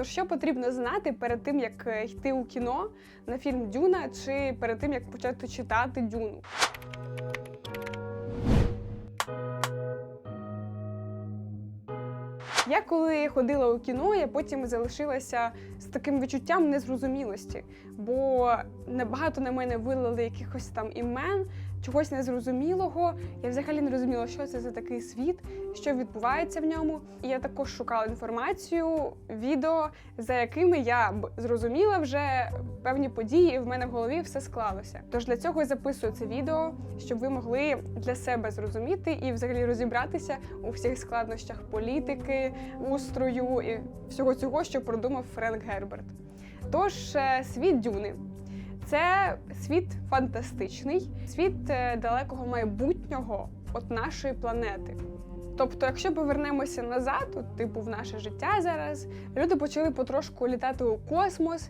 Тож що потрібно знати перед тим, як е, йти у кіно на фільм Дюна, чи перед тим як почати читати Дюну? Я коли ходила у кіно, я потім залишилася з таким відчуттям незрозумілості, бо небагато на мене вилили якихось там імен, чогось незрозумілого. Я взагалі не розуміла, що це за такий світ, що відбувається в ньому. І я також шукала інформацію, відео, за якими я б зрозуміла вже певні події, і в мене в голові все склалося. Тож для цього я записую це відео, щоб ви могли для себе зрозуміти і взагалі розібратися у всіх складнощах політики, устрою і всього цього, що продумав Френк Герберт. Тож е, світ дюни. Це світ фантастичний, світ е, далекого майбутнього от нашої планети. Тобто, якщо повернемося назад, от, типу в наше життя зараз, люди почали потрошку літати у космос,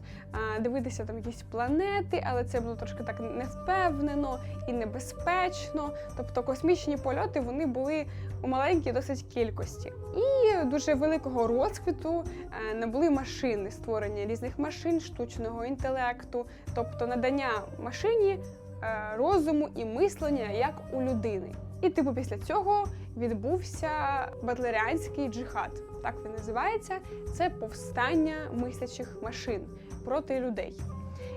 дивитися там якісь планети, але це було трошки так невпевнено і небезпечно. Тобто космічні польоти вони були у маленькій досить кількості. І дуже великого розквіту е, набули машини, створення різних машин, штучного інтелекту, тобто надання машині розуму і мислення як у людини. І типу після цього відбувся батлеріанський джихад. Так він називається. Це повстання мислячих машин проти людей.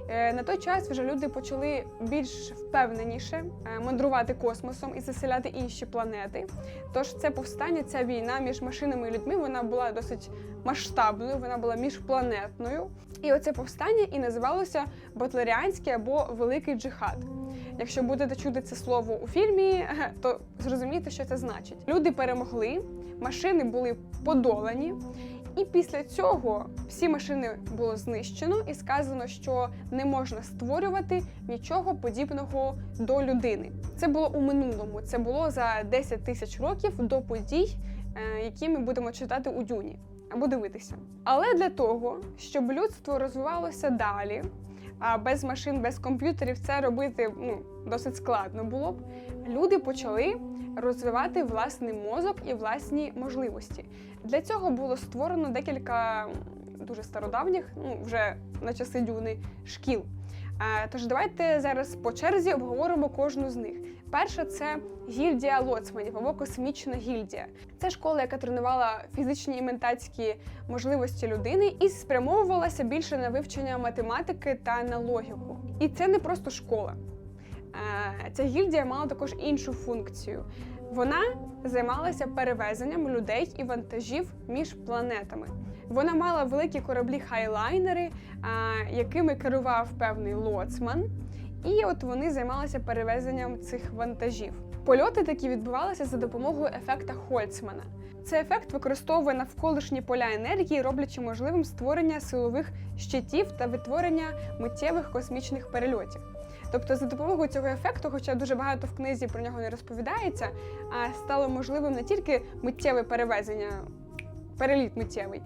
Е, На той час вже люди почали більш впевненіше е, мандрувати космосом і заселяти інші планети. Тож це повстання, ця війна між машинами і людьми, вона була досить масштабною, вона була міжпланетною. І оце повстання і називалося Батлеріанський або Великий Джихад. Якщо будете чути це слово у фільмі, то зрозумієте, що це значить. Люди перемогли, машини були подолані. І після цього всі машини було знищено і сказано, що не можна створювати нічого подібного до людини. Це було у минулому. Це було за 10 тисяч років до подій, е, які ми будемо читати у Дюні або дивитися. Але для того, щоб людство розвивалося далі, а без машин, без комп'ютерів це робити ну, досить складно було б. Люди почали розвивати власний мозок і власні можливості. Для цього було створено декілька дуже стародавніх, ну вже на часи дюни, шкіл. Тож давайте зараз по черзі обговоримо кожну з них. Перша це гільдія лоцманів або космічна гільдія. Це школа, яка тренувала фізичні і ментальські можливості людини і спрямовувалася більше на вивчення математики та на логіку. І це не просто школа. Ця гільдія мала також іншу функцію. Вона займалася перевезенням людей і вантажів між планетами. Вона мала великі кораблі-хайлайнери, якими керував певний лоцман, і от вони займалися перевезенням цих вантажів. Польоти такі відбувалися за допомогою ефекта Хольцмана. Цей ефект використовує навколишні поля енергії, роблячи можливим створення силових щитів та відтворення миттєвих космічних перельотів. Тобто, за допомогою цього ефекту, хоча дуже багато в книзі про нього не розповідається, стало можливим не тільки миттєве перевезення, переліт миттєвий,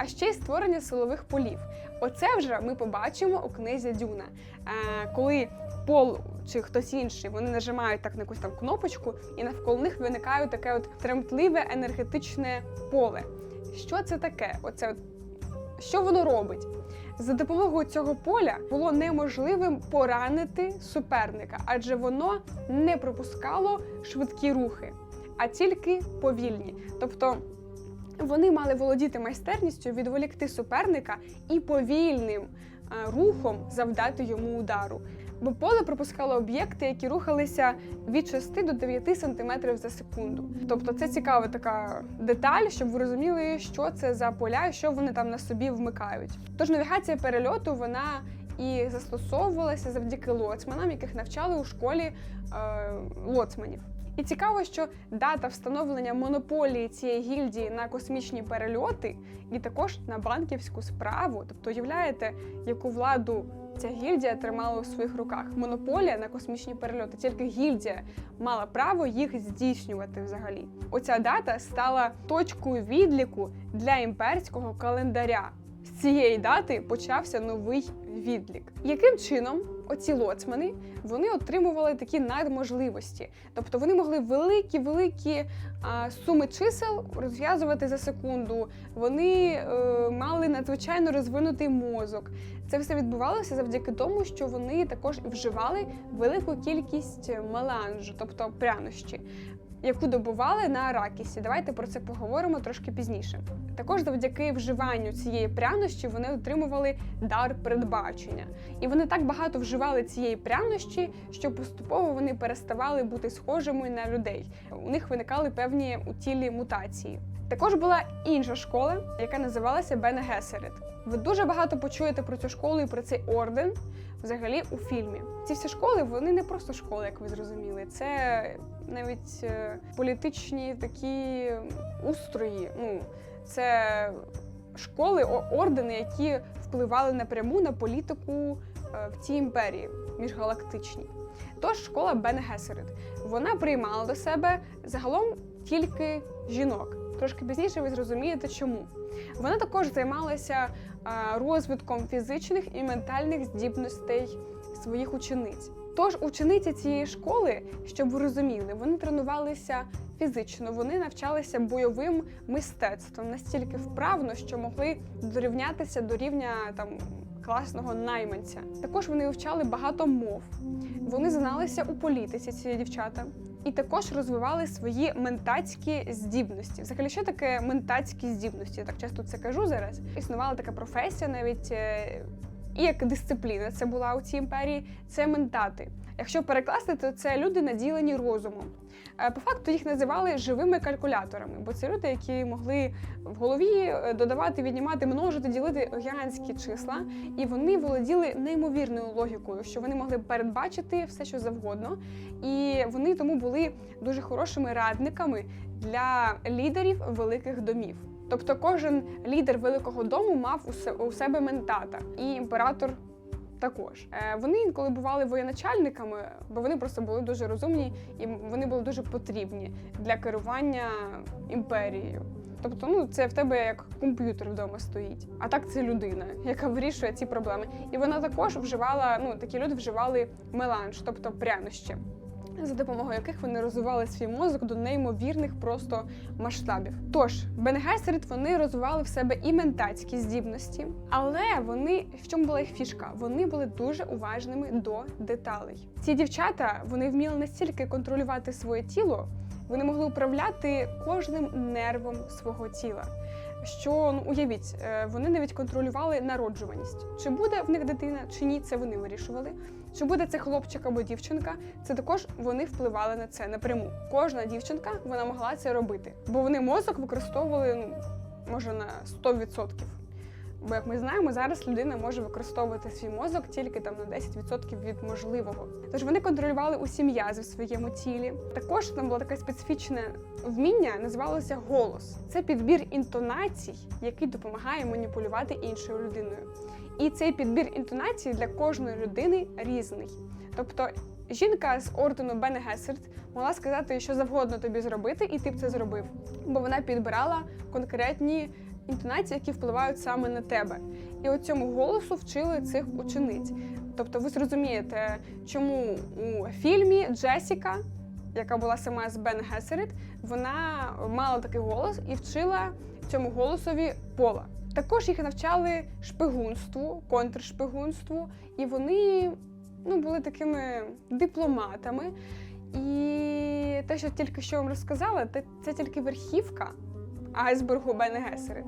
а ще й створення силових полів. Оце вже ми побачимо у книзі Дюна, Е, коли Пол чи хтось інший вони нажимають так на якусь там кнопочку, і навколо них виникає таке от тремтливе енергетичне поле. Що це таке? Оце от що воно робить? За допомогою цього поля було неможливим поранити суперника, адже воно не пропускало швидкі рухи, а тільки повільні. Тобто вони мали володіти майстерністю відволікти суперника і повільним е, рухом завдати йому удару. Бо поле пропускало об'єкти, які рухалися від 6 до 9 см за секунду. Тобто це цікава така деталь, щоб ви розуміли, що це за поля і що вони там на собі вмикають. Тож навігація перельоту вона і застосовувалася завдяки лоцманам, яких навчали у школі е, лоцманів. І цікаво, що дата встановлення монополії цієї гільдії на космічні перельоти і також на банківську справу. Тобто, уявляєте, яку владу ця гільдія тримала у своїх руках. Монополія на космічні перельоти. Тільки гільдія мала право їх здійснювати взагалі. Оця дата стала точкою відліку для імперського календаря. з цієї дати почався новий відлік. Яким чином оці лоцмани вони отримували такі надможливості? Тобто вони могли великі-великі суми чисел розв'язувати за секунду. Вони е, мали надзвичайно розвинутий мозок. Це все відбувалося завдяки тому, що вони також вживали велику кількість меланжу, тобто прянощі, яку добували на аракісі. Давайте про це поговоримо трошки пізніше. Також завдяки вживанню цієї прянощі вони отримували дар передбачення. І вони так багато вживали цієї прянощі, що поступово вони переставали бути схожими на людей. У них виникали певні у тілі мутації. Також була інша школа, яка називалася Бен Гесерет. Ви дуже багато почуєте про цю школу і про цей орден взагалі у фільмі. Ці всі школи вони не просто школи, як ви зрозуміли. Це навіть е, політичні такі устрої. Ну, це школи, ордени, які впливали напряму на політику е, в цій імперії міжгалактичній. Тож школа Бен Гесерет вона приймала до себе загалом тільки жінок. Трошки пізніше ви зрозумієте, чому. Вона також займалася розвитком фізичних і ментальних здібностей своїх учениць. Тож учениці цієї школи, щоб ви розуміли, вони тренувалися фізично, вони навчалися бойовим мистецтвом настільки вправно, що могли дорівнятися до рівня там класного найманця. Також вони вивчали багато мов. Вони зналися у політиці, ці дівчата. І також розвивали свої ментацькі здібності. Взагалі, що таке ментацькі здібності? Я так часто це кажу зараз. Існувала така професія, навіть е, і як дисципліна це була у цій імперії. Це ментати. Якщо перекласти, то це люди наділені розумом. Е, По факту їх називали живими калькуляторами, бо це люди, які могли в голові е, додавати, віднімати, множити, ділити гігантські числа, і вони володіли неймовірною логікою, що вони могли передбачити все, що завгодно, і вони тому були дуже хорошими радниками для лідерів великих домів. Тобто кожен лідер великого дому мав у себе ментата, і імператор також. Е, Вони інколи бували воєначальниками, бо вони просто були дуже розумні і вони були дуже потрібні для керування імперією. Тобто, ну це в тебе як комп'ютер вдома стоїть. А так це людина, яка вирішує ці проблеми. І вона також вживала, ну такі люди вживали меланж, тобто прянощі, за допомогою яких вони розвивали свій мозок до неймовірних просто масштабів. Тож Бен Гесерит вони розвивали в себе і ментацькі здібності, але вони в чому була їх фішка? Вони були дуже уважними до деталей. Ці дівчата вони вміли настільки контролювати своє тіло, вони могли управляти кожним нервом свого тіла. Що ну уявіть, е, вони навіть контролювали народжуваність. Чи буде в них дитина, чи ні, це вони вирішували. Чи буде це хлопчик або дівчинка, це також вони впливали на це напряму. Кожна дівчинка вона могла це робити, бо вони мозок використовували ну, може на 100%. Бо, як ми знаємо, зараз людина може використовувати свій мозок тільки там на 10% від можливого. Тож вони контролювали усі м'язи в своєму тілі. Також там було таке специфічне вміння, називалося голос. Це підбір інтонацій, який допомагає маніпулювати іншою людиною. І цей підбір інтонацій для кожної людини різний. Тобто жінка з ордену Бен Гесерт могла сказати, що завгодно тобі зробити, і ти б це зробив. Бо вона підбирала конкретні інтонації, які впливають саме на тебе. І от цьому голосу вчили цих учениць. Тобто ви зрозумієте, чому у фільмі Джесіка, яка була сама з Бен Гесерит, вона мала такий голос і вчила цьому голосові пола. Також їх навчали шпигунству, контршпигунству, і вони ну, були такими дипломатами. І те, що тільки що вам розказала, це тільки верхівка айсбергу Бен Гесерит.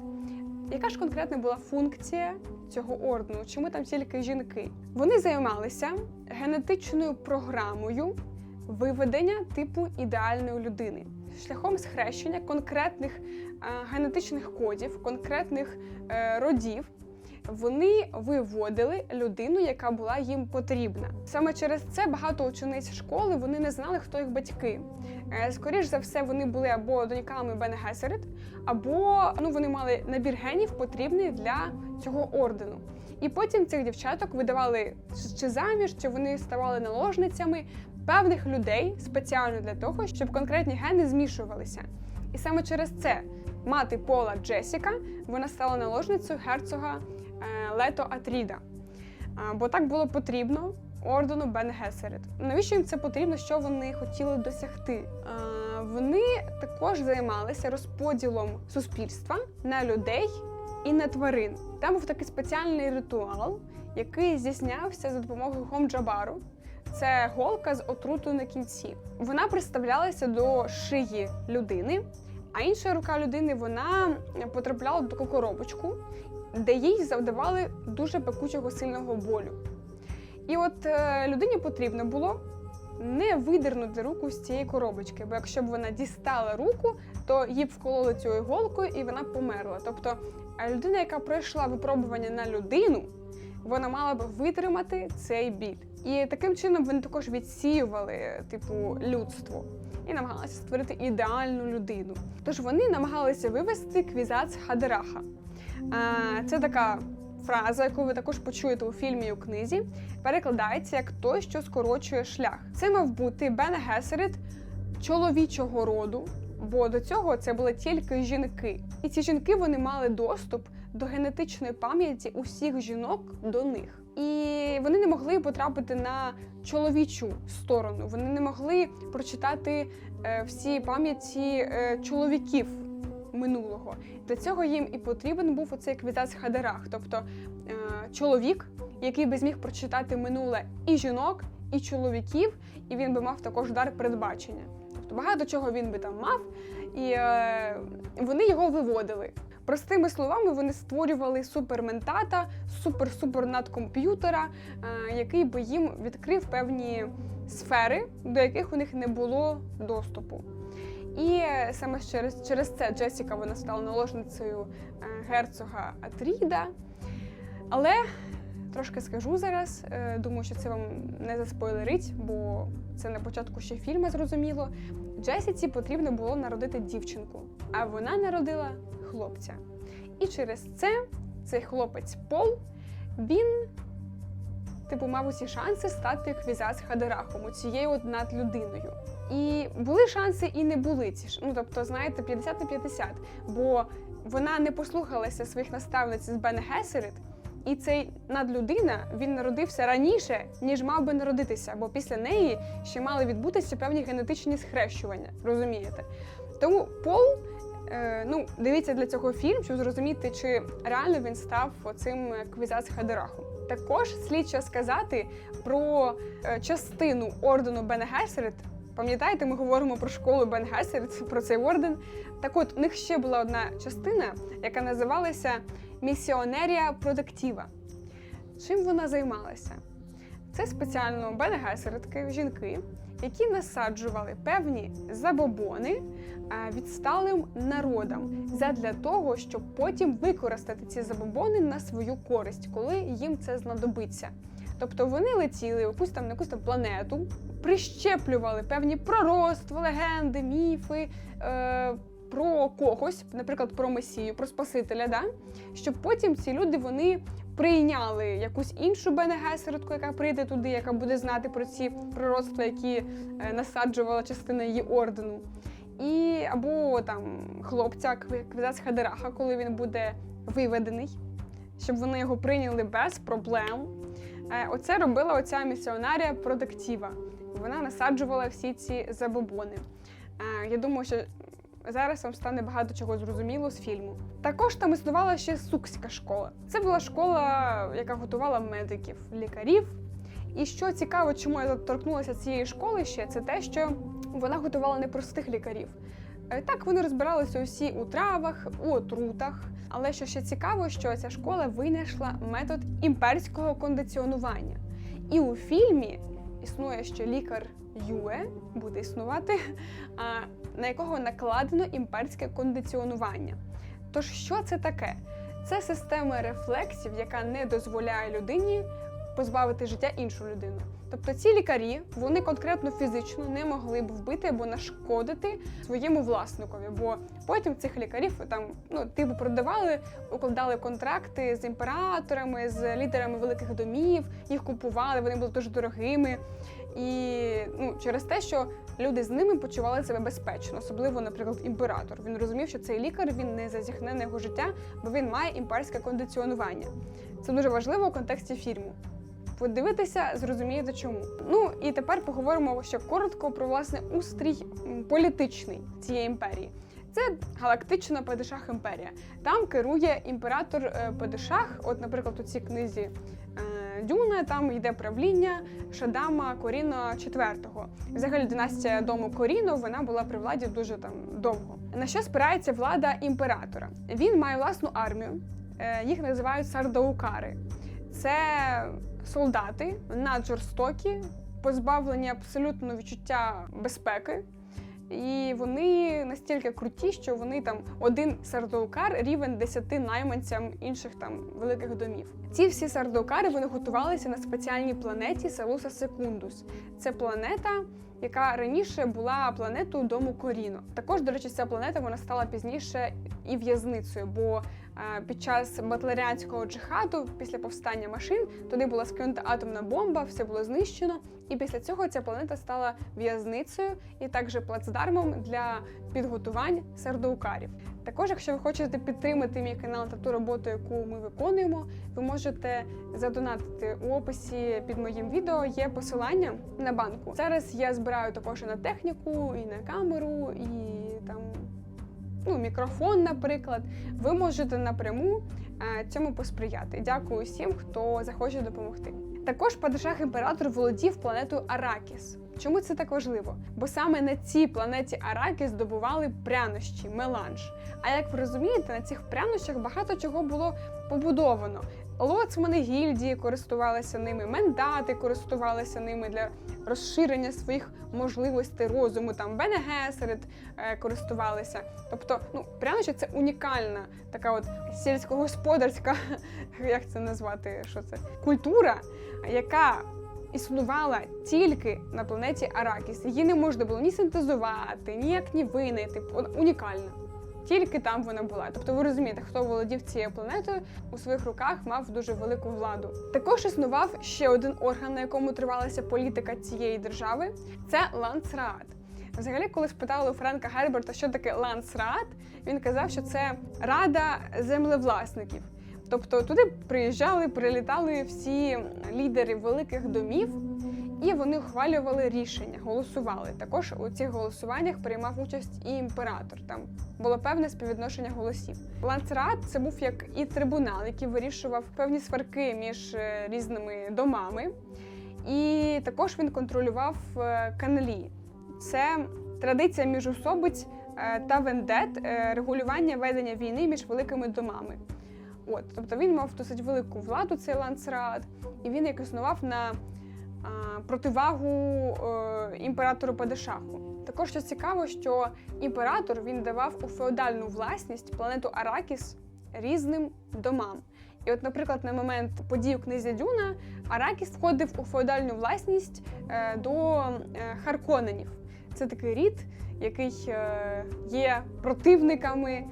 Яка ж конкретно була функція цього ордену? Чому там тільки жінки? Вони займалися генетичною програмою виведення типу ідеальної людини шляхом схрещення конкретних е, генетичних кодів, конкретних е, родів. Вони виводили людину, яка була їм потрібна. Саме через це багато учениць школи вони не знали, хто їх батьки. Е, Скоріш за все, вони були або доньками Бен або ну вони мали набір генів потрібний для цього ордену. І потім цих дівчаток видавали чи заміж, чи вони ставали наложницями певних людей спеціально для того, щоб конкретні гени змішувалися. І саме через це мати Пола Джесіка, вона стала наложницею герцога Лето Атріда. Бо так було потрібно ордену Бен Гесерет. Навіщо їм це потрібно? Що вони хотіли досягти? Вони також займалися розподілом суспільства на людей і на тварин. Там був такий спеціальний ритуал, який здійснявся за допомогою хомджабару. Це голка з отрутою на кінці. Вона приставлялася до шиї людини, а інша рука людини вона потрапляла таку коробочку, де їй завдавали дуже пекучого сильного болю. І от е, людині потрібно було не видернути руку з цієї коробочки, бо якщо б вона дістала руку, то їй б вкололи цю іголкою і вона померла. Тобто е, людина, яка пройшла випробування на людину, вона мала б витримати цей біль. І таким чином вони також відсіювали типу людство і намагалися створити ідеальну людину. Тож вони намагалися вивести квізац Хадераха. Е, Це така фраза, яку ви також почуєте у фільмі і у книзі, перекладається як той, що скорочує шлях. Це мав бути Бен Гесерит чоловічого роду, бо до цього це були тільки жінки. І ці жінки вони мали доступ до генетичної пам'яті усіх жінок до них. І вони не могли потрапити на чоловічу сторону. Вони не могли прочитати е, всі пам'яті е, чоловіків минулого. Для цього їм і потрібен був оцей квізац Хадерах, тобто е, чоловік, який би зміг прочитати минуле і жінок, і чоловіків, і він би мав також дар передбачення. Тобто багато чого він би там мав, і е, вони його виводили. Простими словами, вони створювали суперментата, супер-супер надкомп'ютера, е, який би їм відкрив певні сфери, до яких у них не було доступу. І саме через, через це Джесіка вона стала наложницею е, герцога Атріда. Але трошки скажу зараз, е, думаю, що це вам не заспойлерить, бо це на початку ще фільму зрозуміло. Джесіці потрібно було народити дівчинку, а вона народила хлопця. І через це цей хлопець Пол, він, типу, мав усі шанси стати квізац Хадерахом, цією от надлюдиною. І були шанси, і не були ці ж. Ну тобто, знаєте, 50 на 50. Бо вона не послухалася своїх наставниць з Бен Гесерит, і цей надлюдина він народився раніше, ніж мав би народитися, бо після неї ще мали відбутися певні генетичні схрещування. Розумієте? Тому Пол. е, Ну, дивіться для цього фільм, щоб зрозуміти, чи реально він став оцим квізац Хадерахом. Також слід ще сказати про е, частину ордену Бен Гесерит, Пам'ятаєте, ми говоримо про школу Бен Гесерит, про цей орден. Так от, у них ще була одна частина, яка називалася Місіонерія Продактива. Чим вона займалася? Це спеціально Бен Гесеритки, жінки, які насаджували певні забобони е, відсталим народам задля того, щоб потім використати ці забобони на свою користь, коли їм це знадобиться. Тобто вони летіли в якусь там на якусь там планету, прищеплювали певні пророцтва, легенди, міфи е, про когось, наприклад, про месію, про Спасителя, да? щоб потім ці люди вони прийняли якусь іншу Бене Гесеритку, яка прийде туди, яка буде знати про ці пророцтва, які е, насаджувала частина її ордену. І або там хлопця Кві- Квізац Хадераха, коли він буде виведений, щоб вони його прийняли без проблем. Е, Оце робила оця місіонарія продактива. Вона насаджувала всі ці забобони. Е, Я думаю, що зараз вам стане багато чого зрозуміло з фільму. Також там існувала ще сукська школа. Це була школа, яка готувала медиків, лікарів. І що цікаво, чому я торкнулася цієї школи ще, це те, що вона готувала не простих лікарів. Е, Так, вони розбиралися усі у травах, у отрутах. Але що ще цікаво, що ця школа винайшла метод імперського кондиціонування. І у фільмі існує ще лікар Юе, буде існувати, на якого накладено імперське кондиціонування. Тож, що це таке? Це система рефлексів, яка не дозволяє людині позбавити життя іншу людину. Тобто ці лікарі вони конкретно фізично не могли б вбити або нашкодити своєму власникові, бо потім цих лікарів там ну типу продавали, укладали контракти з імператорами, з лідерами великих домів, їх купували, вони були дуже дорогими. І ну, через те, що люди з ними почували себе безпечно, особливо, наприклад, імператор. Він розумів, що цей лікар він не зазіхне на його життя, бо він має імперське кондиціонування. Це дуже важливо у контексті фільму. Подивитися, зрозумієте чому. Ну і тепер поговоримо ще коротко про власне устрій політичний цієї імперії. Це галактична Падишах імперія. Там керує імператор е, Падишах. От, наприклад, у цій книзі е, Дюна там йде правління Шадама Коріно IV. Взагалі династія дому Коріно вона була при владі дуже там довго. На що спирається влада імператора? Він має власну армію, е, їх називають сардаукари. Це солдати наджорстокі, позбавлені абсолютно відчуття безпеки. І вони настільки круті, що вони там один сардаукар рівень десяти найманцям інших там великих домів. Ці всі сардаукари вони готувалися на спеціальній планеті Салуса Секундус. Це планета, яка раніше була планетою дому Коріно. Також, до речі, ця планета вона стала пізніше і в'язницею, бо під час батлеріанського джихаду, після повстання машин, туди була скинута атомна бомба, все було знищено. І після цього ця планета стала в'язницею і також плацдармом для підготувань сердоукарів. Також, якщо ви хочете підтримати мій канал та ту роботу, яку ми виконуємо, ви можете задонатити у описі під моїм відео. Є посилання на банку. Зараз я збираю також і на техніку, і на камеру, і там ну, мікрофон, наприклад. Ви можете напряму е, цьому посприяти. Дякую всім, хто захоче допомогти. Також Падишах імператор володів планетою Аракіс. Чому це так важливо? Бо саме на цій планеті Аракіс здобували прянощі, меланж. А як ви розумієте, на цих прянощах багато чого було побудовано. Лоцмани гільдії користувалися ними, мендати користувалися ними для розширення своїх можливостей розуму. Там Бене Гесерит е, користувалися. Тобто, ну прянощі це унікальна така от сільськогосподарська, як це назвати, що це культура, яка існувала тільки на планеті Аракіс. Її не можна було ні синтезувати, ніяк ні винайти. Унікальна. Тільки там вона була. Тобто ви розумієте, хто володів цією планетою у своїх руках мав дуже велику владу. Також існував ще один орган, на якому тривалася політика цієї держави. Це лансраат. Взагалі, коли спитали у Френка Герберта, що таке лансраат, він казав, що це рада землевласників. Тобто туди приїжджали, прилітали всі лідери великих домів, і вони ухвалювали рішення, голосували. Також у цих голосуваннях приймав участь і імператор. Там було певне співвідношення голосів. Ланцерат це був як і трибунал, який вирішував певні сварки між е, різними домами, і також він контролював е. Це традиція міжособиць е, та вендет, регулювання ведення війни між великими домами. От, тобто він мав досить велику владу, цей ланцерат, і він як існував на противагу е, імператору Падишаху. Також що цікаво, що імператор він давав у феодальну власність планету Аракіс різним домам. І, от, наприклад, на момент подій у книзі Дюна Аракіс входив у феодальну власність е, до е, Харконенів. Це такий рід, який є противниками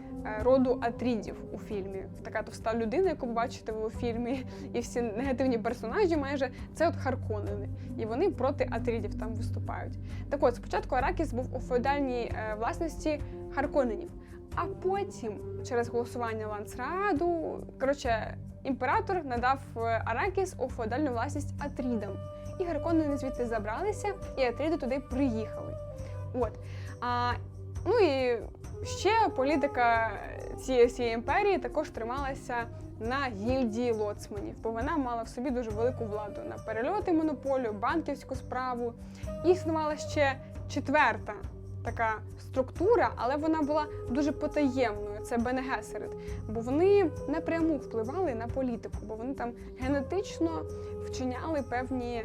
роду Атрідів у фільмі. Така товста людина, яку ви бачите ви у фільмі, і всі негативні персонажі майже це от Харконени. І вони проти Атрідів там виступають. Так от, спочатку Аракіс був у феодальній е, власності Харконенів, а потім, через голосування Лансраду, коротше, імператор надав е, Аракіс у феодальну власність Атрідам. І Харконени звідти забралися, і Атріди туди приїхали. От. А, ну і ще політика цієї всієї імперії також трималася на гільдії лоцманів, бо вона мала в собі дуже велику владу на перельоти монополію, банківську справу. Існувала ще четверта така структура, але вона була дуже потаємною. Це Бене Гесерит, бо вони напряму впливали на політику, бо вони там генетично вчиняли певні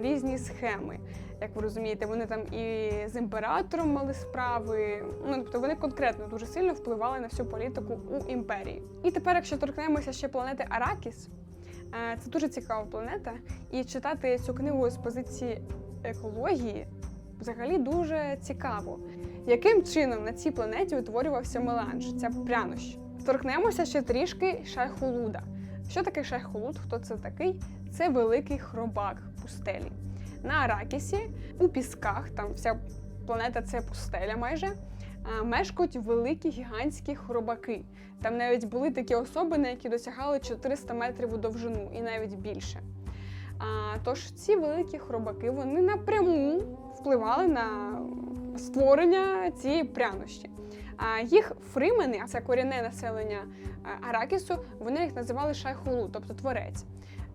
різні схеми. Як ви розумієте, вони там і з імператором мали справи. Ну тобто вони конкретно дуже сильно впливали на всю політику у імперії. І тепер, якщо торкнемося ще планети Аракіс, Е, Це дуже цікава планета, і читати цю книгу з позиції екології взагалі дуже цікаво. Яким чином на цій планеті утворювався меланж, ця прянощ? Торкнемося ще трішки шайхулуда. Що таке шайхулуд? Хто це такий? Це великий хробак пустелі. На Аракісі, у пісках, там вся планета це пустеля майже. Мешкають великі гігантські хробаки. Там навіть були такі особини, які досягали 400 метрів у довжину і навіть більше. А, тож ці великі хробаки вони напряму впливали на створення цієї прянощі. А їх фримени, це корінне населення Аракісу, вони їх називали шайхулу, тобто творець.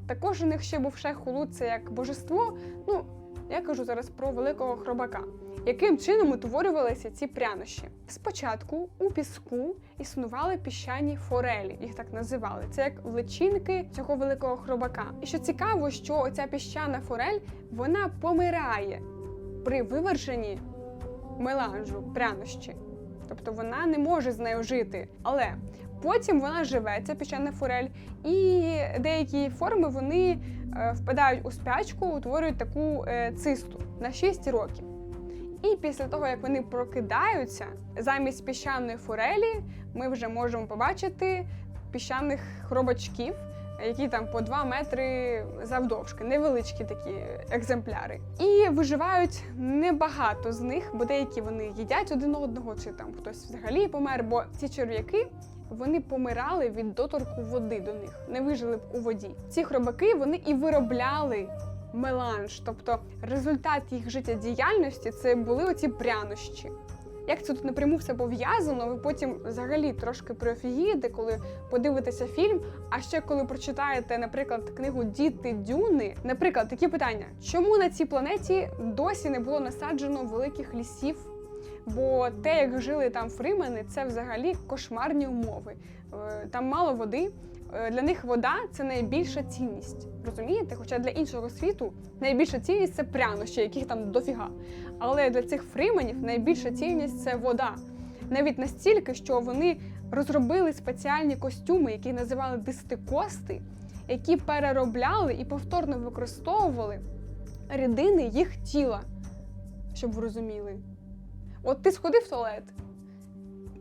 Також у них ще був шайхулу, це як божество. Ну, я кажу зараз про великого хробака. Яким чином утворювалися ці прянощі? Спочатку у піску існували піщані форелі, їх так називали. Це як личинки цього великого хробака. І що цікаво, що ця піщана форель вона помирає при виверженні меланжу, прянощі. Тобто вона не може з нею жити. Але потім вона живе, ця піщана форель, і деякі форми вони е, впадають у спячку, утворюють таку е, цисту на 6 років. І після того, як вони прокидаються, замість піщаної форелі ми вже можемо побачити піщаних хробачків, які там по 2 метри завдовжки, невеличкі такі екземпляри. І виживають небагато з них, бо деякі вони їдять один одного, чи там хтось взагалі помер, бо ці черв'яки. Вони помирали від доторку води до них, не вижили б у воді. Ці хробаки вони і виробляли меланж, тобто результат їх життєдіяльності це були оці прянощі. Як це тут напряму все пов'язано, ви потім взагалі трошки проофігієте, коли подивитеся фільм. А ще коли прочитаєте, наприклад, книгу Діти Дюни, наприклад, такі питання: чому на цій планеті досі не було насаджено великих лісів? Бо те, як жили там фримени, це взагалі кошмарні умови. Е, Там мало води. Е, Для них вода це найбільша цінність. Розумієте? Хоча для іншого світу найбільша цінність це прянощі, яких там дофіга. Але для цих фрименів найбільша цінність це вода. Навіть настільки, що вони розробили спеціальні костюми, які називали дистикости, які переробляли і повторно використовували рідини їх тіла, щоб ви розуміли. От ти сходив в туалет,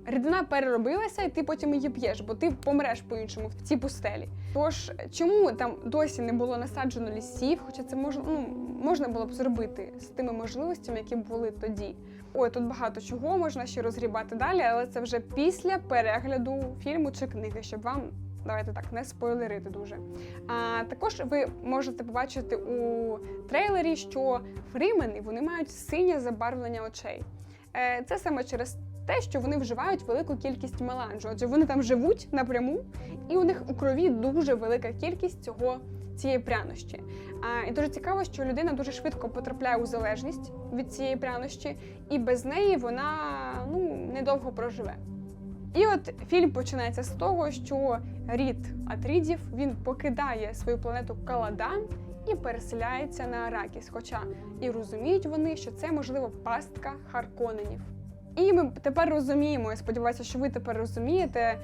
рідина переробилася, і ти потім її п'єш, бо ти помреш по-іншому в цій пустелі. Тож чому там досі не було насаджено лісів? Хоча це можна, ну, можна було б зробити з тими можливостями, які були тоді. Ой, тут багато чого можна ще розгрібати далі, але це вже після перегляду фільму чи книги, щоб вам. Давайте так, не спойлерити дуже. А також ви можете побачити у трейлері, що фрімени вони мають синє забарвлення очей. Е, Це саме через те, що вони вживають велику кількість меланжу. Отже, вони там живуть напряму, і у них у крові дуже велика кількість цього цієї прянощі. А, і дуже цікаво, що людина дуже швидко потрапляє у залежність від цієї прянощі, і без неї вона ну недовго проживе. І от фільм починається з того, що рід Атрідів він покидає свою планету Каладан і переселяється на Аракіс. Хоча і розуміють вони, що це можливо пастка Харконенів. І ми тепер розуміємо, я сподіваюся, що ви тепер розумієте, е,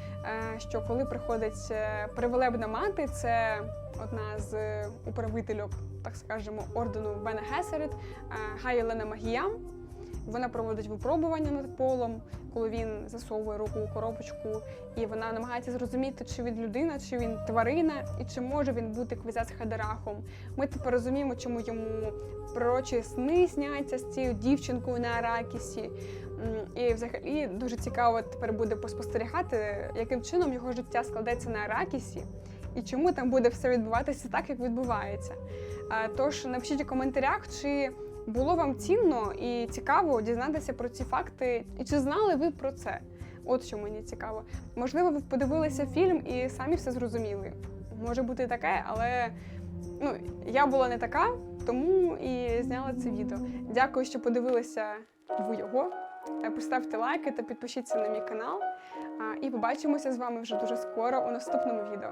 що коли приходить привилебна мати, це одна з е, управительок, так скажемо, ордену Бене Гесерет, Гай Єлена Магіям. Вона проводить випробування над полом, коли він засовує руку у коробочку, і вона намагається зрозуміти, чи він людина, чи він тварина, і чи може він бути квізет Хадерахом. Ми тепер розуміємо, чому йому пророчі сни сняться з цією дівчинкою на Аракісі. І взагалі дуже цікаво тепер буде поспостерігати, яким чином його життя складеться на Аракісі. І чому там буде все відбуватися так, як відбувається. Тож напишіть у коментарях, чи було вам цінно і цікаво дізнатися про ці факти, і чи знали ви про це? От що мені цікаво. Можливо, ви подивилися фільм і самі все зрозуміли. Може бути таке, але ну, я була не така, тому і зняла це відео. Дякую, що подивилися ви його. Е, Поставте лайки та підпишіться на мій канал. І побачимося з вами вже дуже скоро у наступному відео.